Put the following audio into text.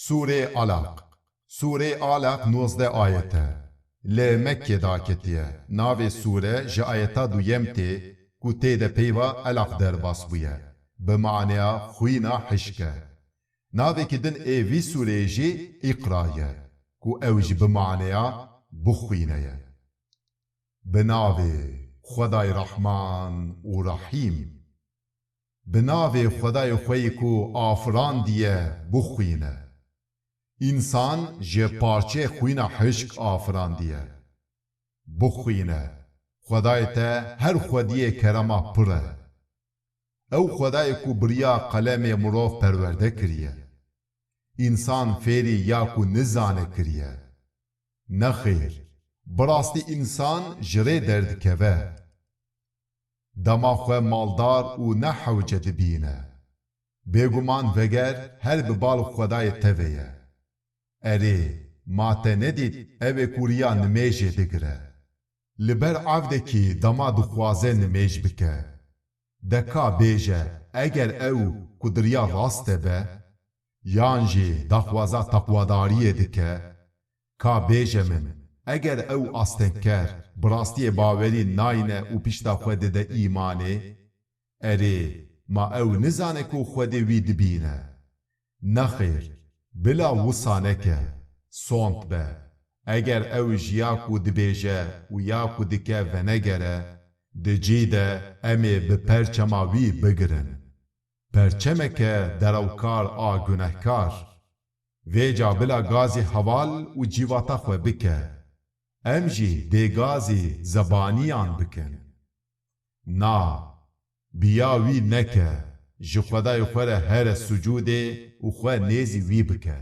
Sure Alaq. Sure Alaq 19 ayete. Li Mekke da ketiye. Navê sure ji ayeta duyem tê ku tê de peyva Alaq derbas bûye bi maneya xwîna hişke. Navekî din ê vî sureyê jî Îqra ye. Ku ew jî bi maneya bixwîne ye. Bi navê Rehman û Rahîm Bi navê Xwedayê xwe yê ku afirandiye bixwîne İnsan ji parçê xwîna hişk afirandiye bixwîne Xwedayê te her xwediyê kerema pir e Ew Xwedayê ku biriya qalemê mirov perwerde kiriye. İnsan fêrî ya ku nizane kiriye. Nexêr bi rastî însan ji rê derdikeve Dema xwe maldar û ne hewce dibîne. Bêguman veger her bi Erê ma te nedît ev ê ku riya nimêjê digire Li ber evdekî dema dixwaze nimêj bike Deka bêje eger ew ku diriya rast e be Yan jî daxwaza teqwadariyê dike Ka bêje min eger ew astenker bi rastiyê bawerî nayne û pişta xwe dide îmanê Erê ma ew nizane ku Xwedê wî dibîne Nexêr بلا وسانەکە سۆنت بە ئەگەر ئەوش یاک و دبێژە و یاک و دکە ڤەنەگەرە دجیدە ئەمێ بە پەرچەماوی بگرن پەرچەمەکە دەرەوکار ئاگونەهکار وێجا بلا گازی هەواڵ و جیواتا خو بکە امجی ژی دێگازی زەبانیان بکەن نا بیاوی نەکە ji xweday xwe re here sucûdê û xwe nêzî wî bike.